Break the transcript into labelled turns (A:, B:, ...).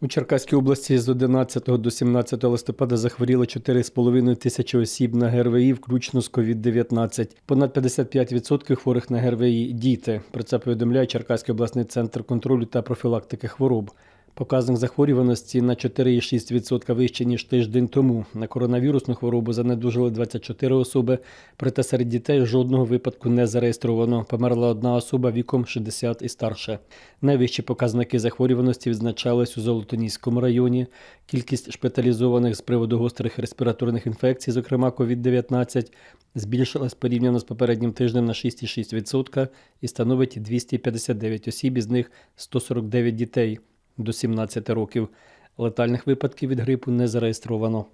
A: У Черкаській області з 11 до 17 листопада захворіло 4,5 тисячі осіб на ГРВІ, включно з COVID-19. Понад 55% хворих на ГРВІ – діти. Про це повідомляє Черкаський обласний центр контролю та профілактики хвороб. Показник захворюваності на 4,6% вище, ніж тиждень тому. На коронавірусну хворобу занедужили 24 особи, проте серед дітей жодного випадку не зареєстровано. Померла одна особа віком 60 і старше. Найвищі показники захворюваності відзначались у Золотоніському районі. Кількість шпиталізованих з приводу гострих респіраторних інфекцій, зокрема COVID-19, збільшилась порівняно з попереднім тижнем на 6,6% і становить 259 осіб, із них 149 дітей до 17 років. Летальних випадків від грипу не зареєстровано.